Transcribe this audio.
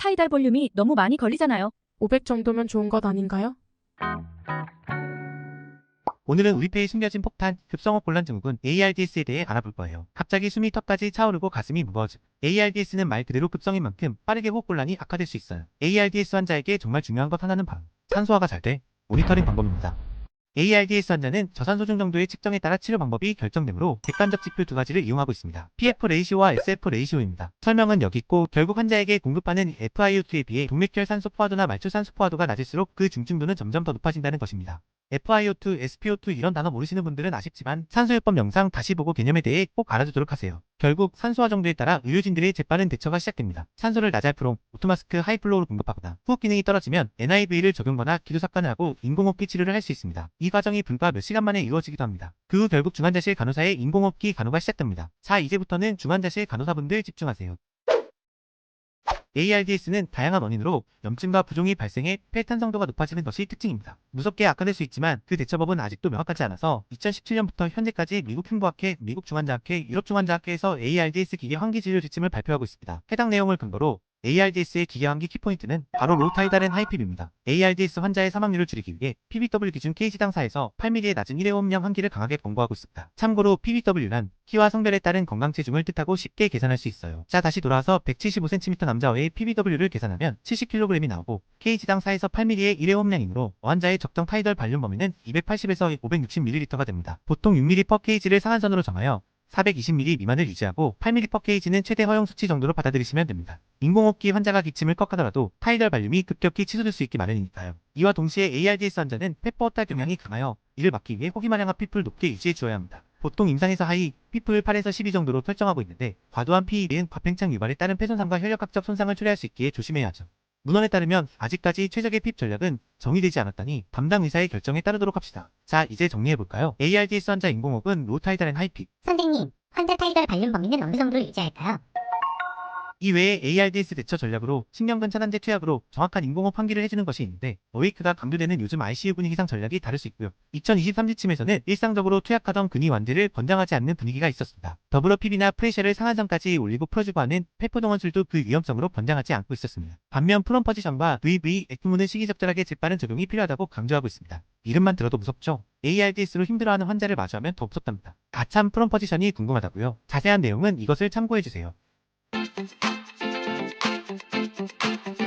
타이달 볼륨이 너무 많이 걸리잖아요. 500 정도면 좋은 것 아닌가요? 오늘은 우리 폐에 숨겨진 폭탄, 급성업 곤란 증후군 ARDS에 대해 알아볼 거예요. 갑자기 숨이 턱까지 차오르고 가슴이 무거워짐. ARDS는 말 그대로 급성인 만큼 빠르게 호흡 곤란이 악화될 수 있어요. ARDS 환자에게 정말 중요한 것 하나는 바로 산소화가 잘 돼 모니터링 방법입니다. ARDS 환자는 저산소 중 정도의 측정에 따라 치료 방법이 결정되므로 객관적 지표 두 가지를 이용하고 있습니다. PF 레이시오와 SF 레이시오입니다. 설명은 여기 있고 결국 환자에게 공급하는 FiO2에 비해 동맥혈 산소 포화도나 말초 산소 포화도가 낮을수록 그 중증도는 점점 더 높아진다는 것입니다. FiO2, SPO2 이런 단어 모르시는 분들은 아쉽지만 산소요법 영상 다시 보고 개념에 대해 꼭 알아두도록 하세요. 결국 산소화 정도에 따라 의료진들의 재빠른 대처가 시작됩니다. 산소를 나잘프롬, 오토마스크 하이플로우로 공급하거나 호흡 기능이 떨어지면 NIV를 적용거나 기도 삭관을 하고 인공호흡기 치료를 할 수 있습니다. 이 과정이 불과 몇 시간 만에 이루어지기도 합니다. 그 후 결국 중환자실 간호사의 인공호흡기 간호가 시작됩니다. 자 이제부터는 중환자실 간호사분들 집중하세요. ARDS는 다양한 원인으로 염증과 부종이 발생해 폐탄성도가 높아지는 것이 특징입니다. 무섭게 악화될 수 있지만 그 대처법은 아직도 명확하지 않아서 2017년부터 현재까지 미국 흉부학회, 미국 중환자학회, 유럽 중환자학회에서 ARDS 기계 환기 진료 지침을 발표하고 있습니다. 해당 내용을 근거로 ARDS의 기계 환기 키포인트는 바로 로타이달엔 하이핍입니다. ARDS 환자의 사망률을 줄이기 위해 PBW 기준 K지당 4에서 8mm의 낮은 일회용량 환기를 강하게 권고하고 있습니다. 참고로 PBW란 키와 성별에 따른 건강 체중을 뜻하고 쉽게 계산할 수 있어요. 자 다시 돌아와서 175cm 남자의 PBW를 계산하면 70kg이 나오고 K지당 4에서 8mm의 일회용량이므로 환자의 적정 타이덜 발륨 범위는 280에서 560ml가 됩니다. 보통 6mm per kg를 상한선으로 정하여 420ml 미만을 유지하고 8ml per kg는 최대 허용 수치 정도로 받아들이시면 됩니다. 인공호흡기 환자가 기침을 꺽하더라도 타이덜 발륨이 급격히 치솟을 수 있기 마련이니까요. 이와 동시에 ARDS 환자는 페퍼어탈 경향이 강하여 이를 막기 위해 호기마량한 피플 높게 유지해 주어야 합니다. 보통 임상에서 하이, 피플 8에서 12 정도로 설정하고 있는데 과도한 PE는 과팽창 유발에 따른 폐손상과 혈력학적 손상을 초래할 수 있기에 조심해야 하죠. 문헌에 따르면 아직까지 최적의 핍 전략은 정의되지 않았다니 담당 의사의 결정에 따르도록 합시다. 자 이제 정리해볼까요? ARDS 환자 인공호흡은 로타이달엔 하이핍, 선생님, 환자 타이달 발륨 범위는 어느 정도로 유지할까요? 이 외에 ARDS 대처 전략으로 신경근 차단제 투약으로 정확한 인공호흡 환기를 해주는 것이 있는데 어웨이크가 강조되는 요즘 ICU 분위기 상 전략이 다를 수 있고요. 2023지침에서는 일상적으로 투약하던 근위 완제를 권장하지 않는 분위기가 있었습니다. 더불어 PB나 프레셔를 상한선까지 올리고 풀어주고 하는 페포동원술도 그 위험성으로 권장하지 않고 있었습니다. 반면 프롬 포지션과 VV, 에크무는 시기적절하게 재빠른 적용이 필요하다고 강조하고 있습니다. 이름만 들어도 무섭죠? ARDS로 힘들어하는 환자를 마주하면 더 무섭답니다. 가참 프롬 포지션이 궁금하다고요? 자세한 내용은 이것을 참고해주세요. Thank you.